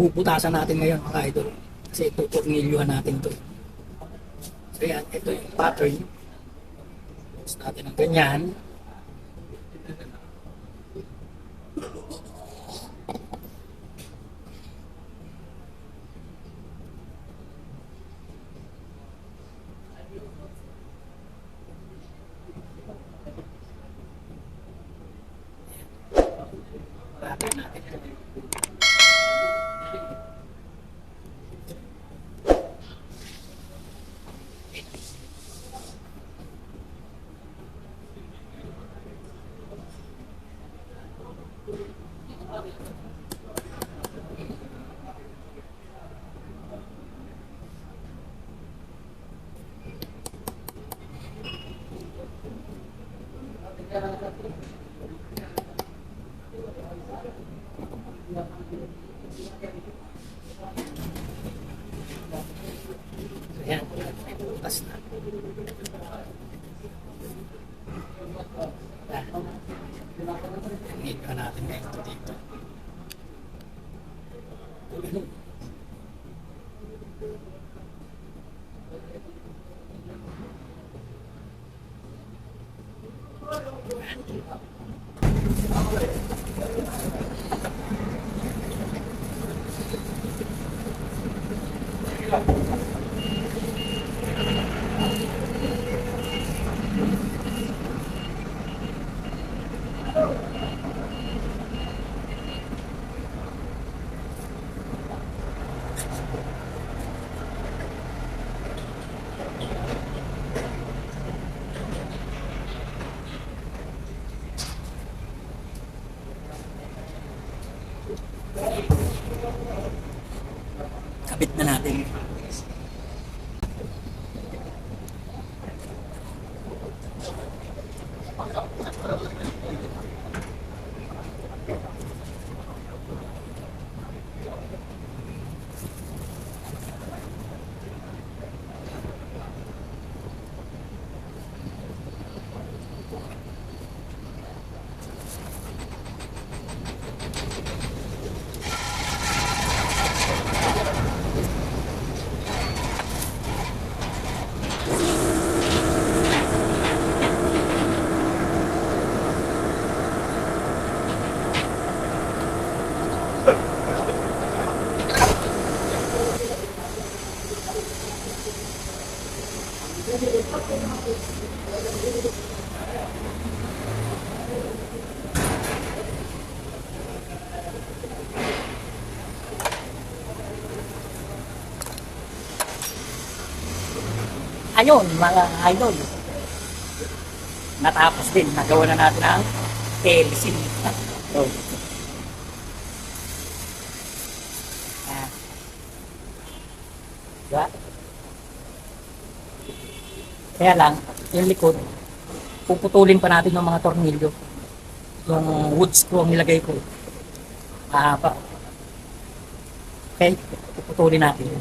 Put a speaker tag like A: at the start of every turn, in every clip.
A: bubutasan natin ngayon mga idol. Kasi tutornilyuhan natin to. So yan, ito yung pattern. Tapos natin ng ganyan. So yan, butas na. Need pa natin ngayon ito dito. Ganun. Kabit na natin. Ayun, mga idol. Natapos din. Nagawa na natin ang PLC. So, ah. Diba? Kaya lang, yung likod, puputulin pa natin ng mga tornilyo. Yung wood screw ang nilagay ko. Mahaba. Okay? Puputulin natin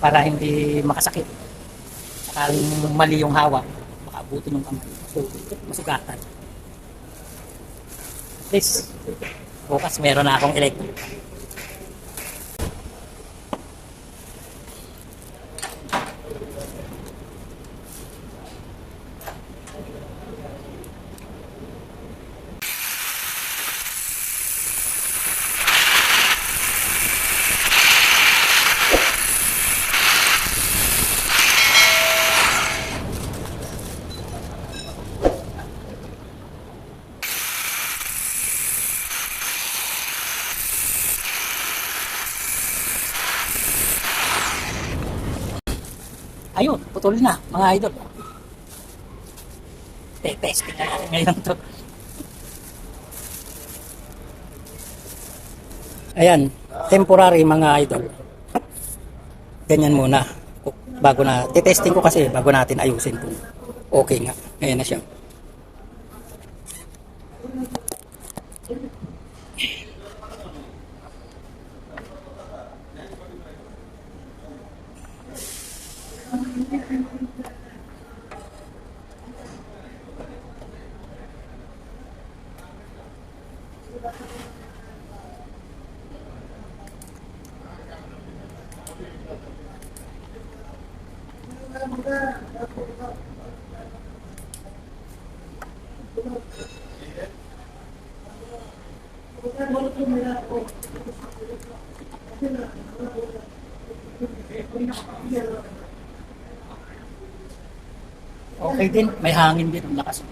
A: para hindi makasakit. Sakaling mali yung hawak, makabuti ng kamay. So, masugatan. At least, bukas meron na akong electric. Ayun, putol na, mga idol. Te-testing na natin ngayon to. Ayan, temporary mga idol. Ganyan muna. Bago na, te-testing ko kasi bago natin ayusin kung okay nga. Ayan na siya. Okay din, may hangin din, ang lakas.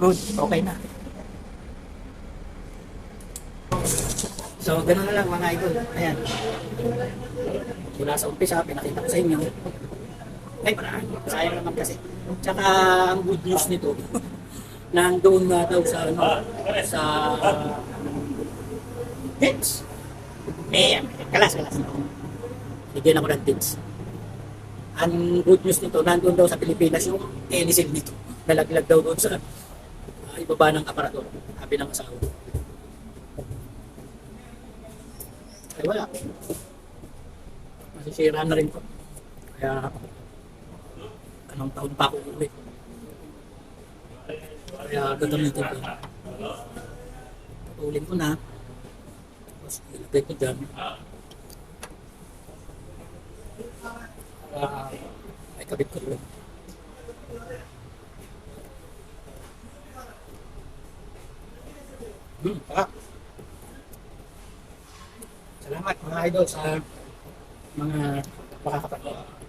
A: Good, okay na. So, ganun na lang mga idol. Ayan. Mula sa umpisa, pinakita ko sa inyo. Ay, parang sayang naman kasi. Tsaka, ang good news nito, nandoon na daw sa, ano, sa tips. Eh, kalas, kalas. Bigyan ako ng tips. Ang good news nito, nandoon daw sa Pilipinas yung Elisig nito. Nalaglag daw doon sa uh, ibaba ng aparador. Sabi ng asawa. Ay wala. Masisira na rin ko. Kaya anong taon pa ako uwi. Kaya gagamitin ko. Putulin ko na. Tapos ilagay ko dyan. Para ay kabit ko rin. Hmm, sarap. Salamat mga idol sa mga makakapanood.